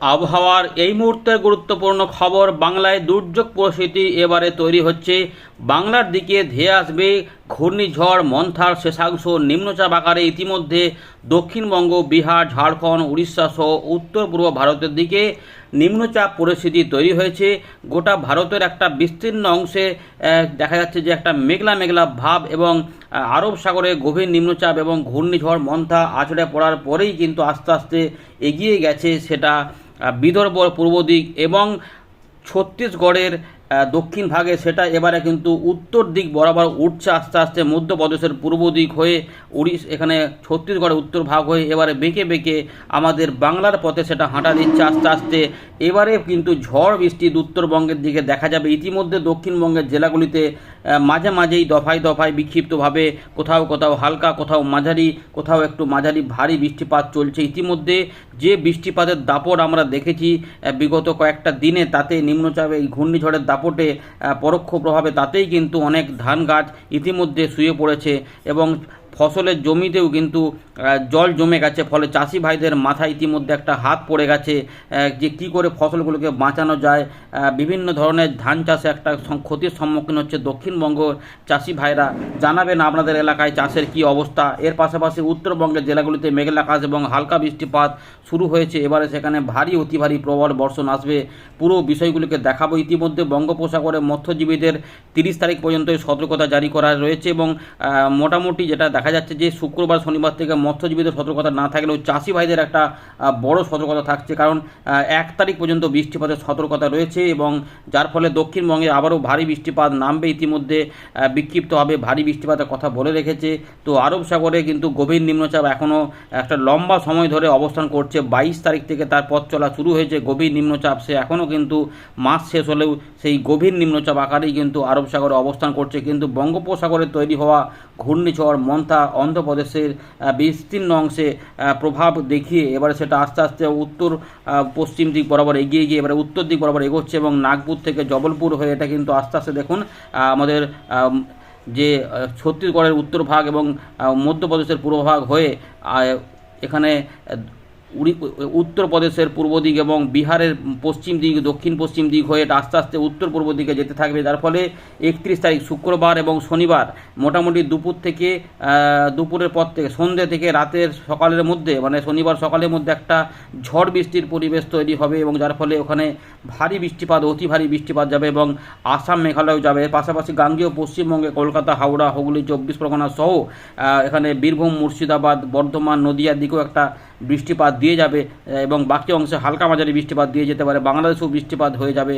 আবহাওয়ার এই মুহূর্তে গুরুত্বপূর্ণ খবর বাংলায় দুর্যোগ পরিস্থিতি এবারে তৈরি হচ্ছে। বাংলার দিকে ধেয়ে আসবে ঘূর্ণিঝড়, মন্থার শেষাংশ, নিম্নচাপ আকারে ইতিমধ্যে দক্ষিণবঙ্গ, বিহার, ঝাড়খণ্ড, উড়িষ্যা সহ উত্তর পূর্ব ভারতের দিকে নিম্নচাপ পরিস্থিতি তৈরি হয়েছে। গোটা ভারতের একটা বিস্তীর্ণ অংশে দেখা যাচ্ছে যে একটা মেঘলা মেঘলা ভাব এবং আরব সাগরে গভীর নিম্নচাপ এবং ঘূর্ণিঝড়, মন্থা আছড়ে পড়ার পরেই কিন্তু আস্তে আস্তে এগিয়ে গেছে সেটা বিদর্ভ পূর্ব দিক এবং ছত্তিশগড়ের দক্ষিণ ভাগে সেটা এবারে কিন্তু উত্তর দিক বরাবর উঠছে আস্তে আস্তে, মধ্যপ্রদেশের পূর্ব দিক হয়ে উড়িষ এখানে ছত্তিশগড়ের উত্তর ভাগ হয়ে এবারে বেঁকে বেঁকে আমাদের বাংলার পথে সেটা হাঁটা দিচ্ছে আস্তে আস্তে। এবারে কিন্তু ঝড় বৃষ্টি উত্তরবঙ্গের দিকে দেখা যাবে। ইতিমধ্যে দক্ষিণবঙ্গের জেলাগুলিতে মাঝে মাঝেই দফায় দফায় বিক্ষিপ্তভাবে কোথাও কোথাও হালকা, কোথাও মাঝারি, কোথাও একটু মাঝারি ভারী বৃষ্টিপাত চলছে। ইতিমধ্যে যে বৃষ্টিপাতের দাপট আমরা দেখেছি বিগত কয়েকটা দিনে তাতে নিম্নচাপে, এই ঘূর্ণিঝড়ের দাপটে পরোক্ষ প্রভাবে তাতেই কিন্তু অনেক ধান গাছ ইতিমধ্যে শুয়ে পড়েছে এবং ফসলের জমিতেও কিন্তু জল জমে গেছে, ফলে চাষি ভাইদের মাথায় ইতিমধ্যে একটা হাত পড়ে গেছে যে কি করে ফসলগুলোকে বাঁচানো যায় বিভিন্ন ধরনের ধান চাষে একটা ক্ষতির সম্মুখীন হচ্ছে দক্ষিণবঙ্গ চাষি ভাইরা। জানাবেন আপনাদের এলাকায় চাষের কি অবস্থা? এর পাশাপাশি উত্তরবঙ্গের জেলাগুলিতে মেঘলা আকাশ এবং হালকা বৃষ্টিপাত শুরু হয়েছে। এবারে সেখানে ভারী, অতি ভারী প্রবল বর্ষণ আসবে। পুরো বিষয়গুলিকে দেখাবো ইতিমধ্যে। বঙ্গোপসাগরে মৎস্যজীবীদের তিরিশ তারিখ পর্যন্ত সতর্কতা জারি করা রয়েছে এবং মোটামুটি যেটা দেখা যাচ্ছে যে শুক্রবার, শনিবার থেকে মৎস্যজীবীদের সতর্কতা না থাকলেও চাষি ভাইদের একটা বড় সতর্কতা থাকছে। কারণ এক তারিখ পর্যন্ত বৃষ্টিপাতের সতর্কতা রয়েছে এবং যার ফলে দক্ষিণবঙ্গে আবারও ভারী বৃষ্টিপাত নামবে। ইতিমধ্যে বিক্ষিপ্ত হবে ভারী বৃষ্টিপাতের কথা বলে রেখেছে। তো আরব সাগরে কিন্তু গভীর নিম্নচাপ এখনও একটা লম্বা সময় ধরে অবস্থান করছে। বাইশ তারিখ থেকে তার পথ চলা শুরু হয়েছে। গভীর নিম্নচাপ সে এখনও কিন্তু মাস শেষ হলেও সেই গভীর নিম্নচাপ আকারেই কিন্তু আরব সাগরে অবস্থান করছে। কিন্তু বঙ্গোপসাগরে তৈরি হওয়া ঘূর্ণিঝড় মন্থা অন্ধ্রপ্রদেশের বিস্তীর্ণ অংশে প্রভাব দেখিয়ে এবারে সেটা আস্তে আস্তে উত্তর পশ্চিম দিক বরাবর এগিয়ে গিয়ে এবারে উত্তর দিক বরাবর এগোচ্ছে এবং নাগপুর থেকে জবলপুর হয়ে এটা কিন্তু আস্তে আস্তে দেখুন আমাদের যে ছত্তিশগড়ের উত্তর ভাগ এবং মধ্যপ্রদেশের পূর্ব ভাগ হয়ে এখানে উত্তরপ্রদেশের পূর্ব দিক এবং বিহারের পশ্চিম দিক, দক্ষিণ পশ্চিম দিক হয়ে এটা আস্তে আস্তে উত্তর পূর্ব দিকে যেতে থাকবে। যার ফলে একত্রিশ তারিখ শুক্রবার এবং শনিবার মোটামুটি দুপুর থেকে দুপুরের পর থেকে, সন্ধ্যে থেকে রাতের সকালের মধ্যে মানে শনিবার সকালের মধ্যে একটা ঝড় বৃষ্টির পরিবেশ তৈরি হবে এবং যার ফলে ওখানে ভারী বৃষ্টিপাত, অতি ভারী বৃষ্টিপাত যাবে এবং আসাম মেঘালয় যাবে। পাশাপাশি গাঙ্গেয়, পশ্চিমবঙ্গে কলকাতা, হাওড়া, হুগলি, চব্বিশ পরগনা সহ এখানে বীরভূম, মুর্শিদাবাদ, বর্ধমান, নদিয়ার দিকেও একটা বৃষ্টিপাত দিয়ে যাবে এবং বাকি অংশে হালকা মাঝারি বৃষ্টিপাত দিয়ে যেতে পারে। বাংলাদেশেও বৃষ্টিপাত হয়ে যাবে।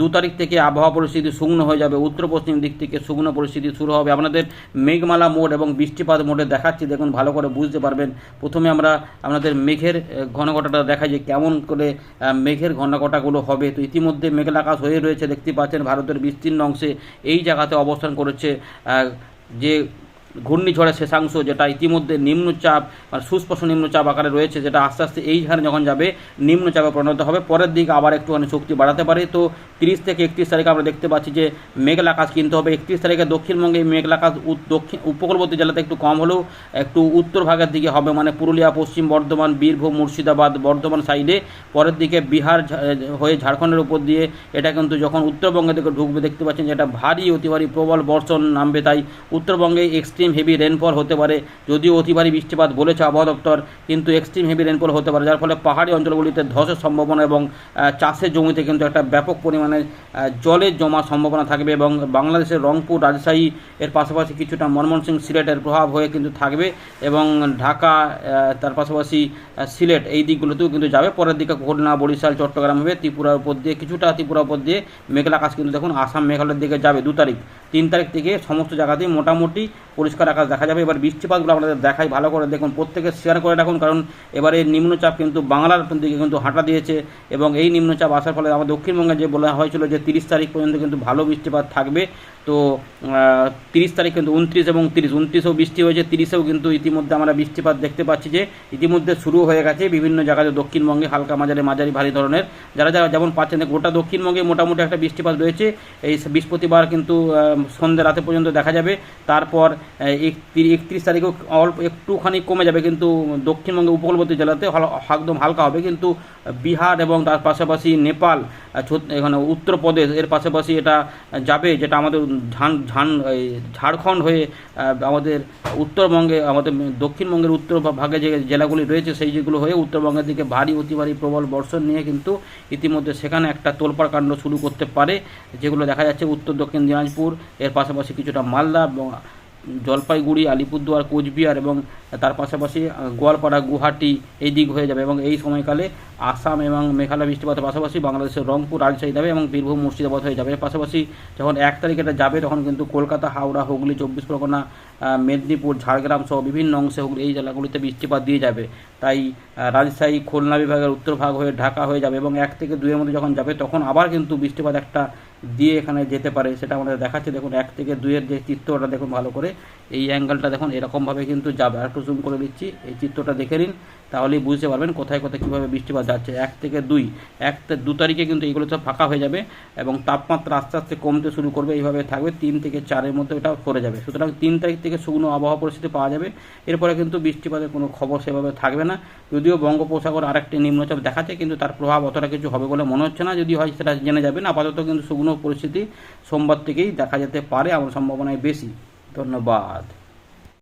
দু তারিখ থেকে আবহাওয়া পরিস্থিতি শুকনো হয়ে যাবে। উত্তর পশ্চিম দিক থেকে শুকনো পরিস্থিতি শুরু হবে। আপনাদের মেঘমালা মোড এবং বৃষ্টিপাত মোডে দেখাচ্ছি। দেখুন, ভালো করে বুঝতে পারবেন। প্রথমে আমরা আপনাদের মেঘের ঘনঘটাটা দেখাই যে কেমন করে মেঘের ঘনঘটাগুলো হবে। তো ইতিমধ্যে মেঘলা আকাশ হয়ে রয়েছে। দেখতে পাচ্ছেন, ভারতের বিস্তীর্ণ অংশে এই জায়গাতে অবস্থান করেছে। যে ঘূর্ণিঝড়ের শেষাংশ যেটা ইতিমধ্যে নিম্নচাপ মানে সুস্পষ্ট নিম্নচাপ আকারে রয়েছে, যেটা আস্তে আস্তে এইখানে যখন যাবে, নিম্নচাপে পরিণত হবে। পরের দিকে আবার একটুখানি শক্তি বাড়াতে পারে। তো তিরিশ থেকে একত্রিশ তারিখে আমরা দেখতে পাচ্ছি যে মেঘলা আকাশ কিনতে হবে। একত্রিশ তারিখে দক্ষিণবঙ্গে মেঘলা আকাশ দক্ষিণ উপকূলবর্তী জেলাতে একটু কম হলেও একটু উত্তর ভাগের দিকে হবে। মানে পুরুলিয়া, পশ্চিম বর্ধমান, বীরভূম, মুর্শিদাবাদ, বর্ধমান সাইডে। পরের দিকে বিহার হয়ে ঝাড়খণ্ডের উপর দিয়ে এটা কিন্তু যখন উত্তরবঙ্গে দিকে ঢুকবে, দেখতে পাচ্ছেন যে এটা ভারী, অতি ভারী প্রবল বর্ষণ নামবে। তাই উত্তরবঙ্গে এক্সট্রিম হেভি রেনফল হতে পারে, যদিও অতি ভারী বৃষ্টিপাত বলেছে আবহাওয়া দপ্তর, কিন্তু এক্সট্রিম হেভি রেনফল হতে পারে, যার ফলে পাহাড়ি অঞ্চলগুলিতে ধসের সম্ভাবনা এবং চাষের জমিতে কিন্তু একটা ব্যাপক পরিমাণে জলের জমার সম্ভাবনা থাকবে এবং বাংলাদেশের রংপুর রাজশাহী এর পাশাপাশি কিছুটা ময়মনসিং সিলেটের প্রভাব হয়ে কিন্তু থাকবে এবং ঢাকা তার পাশাপাশি সিলেট এই দিকগুলোতেও কিন্তু যাবে। পরের দিকে খুলনা, বরিশাল, চট্টগ্রাম হবে, ত্রিপুরার উপর দিয়ে, কিছুটা ত্রিপুরার উপর দিয়ে মেঘলা আকাশ কিন্তু দেখুন আসাম, মেঘালয়ের দিকে যাবে। দু তারিখ, তিন তারিখ থেকে সমস্ত জায়গাতেই মোটামুটি পরিষ্কার আকাশ দেখা যাবে। এবার বৃষ্টিপাতগুলো আপনাদের দেখাই, ভালো করে দেখুন, প্রত্যেকে শেয়ার করে রাখুন, কারণ এবারে নিম্নচাপ কিন্তু বাংলার দিকে কিন্তু হাঁটা দিয়েছে এবং এই নিম্নচাপ আসার ফলে আমার দক্ষিণবঙ্গে যে বলা হয়েছিল যে তিরিশ তারিখ পর্যন্ত কিন্তু ভালো বৃষ্টিপাত থাকবে। তো তিরিশ তারিখ কিন্তু উনত্রিশ এবং তিরিশ, উনত্রিশেও বৃষ্টি হয়েছে, তিরিশেও কিন্তু ইতিমধ্যে আমরা বৃষ্টিপাত দেখতে পাচ্ছি যে ইতিমধ্যে শুরু হয়ে গেছে বিভিন্ন জায়গাতে দক্ষিণবঙ্গে হালকা মাঝারি মাঝারি ভারী ধরনের। যারা যারা যেমন পাচ্ছেন, গোটা দক্ষিণবঙ্গে মোটামুটি একটা বৃষ্টিপাত রয়েছে। এই বৃহস্পতিবার কিন্তু সন্ধ্যে রাতে পর্যন্ত দেখা যাবে। তারপর একত্রিশ তারিখেও অল্প একটুখানি কমে যাবে, কিন্তু দক্ষিণবঙ্গের উপকূলবর্তী জেলাতে একদম হালকা হবে। কিন্তু বিহার এবং তার পাশাপাশি নেপাল এখানে উত্তরপ্রদেশ, এর পাশাপাশি এটা যাবে, যেটা আমাদের ঝান ঝান ঝাড়খণ্ড হয়ে আমাদের উত্তরবঙ্গে, আমাদের দক্ষিণবঙ্গের উত্তর ভাগে যে জেলাগুলি রয়েছে, সেই যেগুলো হয়ে উত্তরবঙ্গের দিকে ভারী, অতি ভারী প্রবল বর্ষণ নিয়ে কিন্তু ইতিমধ্যে সেখানে একটা তোলপাড় কাণ্ড শুরু করতে পারে, যেগুলো দেখা যাচ্ছে উত্তর দক্ষিণ দিনাজপুর, এর পাশাপাশি কিছুটা মালদা জলপাইগুড়ি, আলিপুরদুয়ার, কোচবিহার এবং তার পাশাপাশি গোয়ালপাড়া, গুয়াহাটি এই দিক হয়ে যাবে এবং এই সময়কালে আসাম এবং মেঘালয় বৃষ্টিপাতের পাশাপাশি বাংলাদেশের রংপুর, রাজশাহী যাবে এবং বীরভূম, মুর্শিদাবাদ হয়ে যাবে। পাশাপাশি যখন এক তারিখে এটা যাবে, তখন কিন্তু কলকাতা, হাওড়া, হুগলি, চব্বিশ পরগনা মেদিনীপুর, ঝাড়গ্রাম সহ বিভিন্ন অংশে হুগলি এই জেলাগুলিতে বৃষ্টিপাত দিয়ে যাবে। তাই রাজশাহী, খুলনা বিভাগের উত্তর ভাগ হয়ে ঢাকা হয়ে যাবে এবং এক থেকে দুইয়ের মধ্যে যখন যাবে, তখন আবার কিন্তু বৃষ্টিপাত একটা দিয়ে এখানে যেতে পারে, সেটা আমাদের দেখাচ্ছে। দেখুন, এক থেকে দুইয়ের যে চিত্রটা, দেখুন ভালো করে। এই অ্যাঙ্গেলটা দেখুন, এরকমভাবে কিন্তু যাবে। আর একটু জুম করে দিচ্ছি এই চিত্রটা দেখে নিন, তাহলেই বুঝতে পারবেন কোথায় কোথায় কীভাবে বৃষ্টিপাত যাচ্ছে। এক থেকে দুই, এক দু তারিখে কিন্তু এগুলো সব ফাঁকা হয়ে যাবে এবং তাপমাত্রা আস্তে আস্তে কমতে শুরু করবে। এইভাবে থাকবে, তিন থেকে চারের মধ্যে এটা করে যাবে। সুতরাং তিন তারিখ থেকে শুকনো আবহাওয়া পরিস্থিতি পাওয়া যাবে। এরপরে কিন্তু বৃষ্টিপাতের কোনো খবর সেভাবে থাকবে না। যদিও বঙ্গোপসাগর আরেকটি নিম্নচাপ দেখাচ্ছে, কিন্তু তার প্রভাব অতটা কিছু হবে বলে মনে হচ্ছে না। যদি হয়, সেটা জেনে যাবেন। আপাতত কিন্তু শুকনো পরিস্থিতি সোমবার থেকেই দেখা যেতে পারে আমার সম্ভাবনায় বেশি। ধন্যবাদ।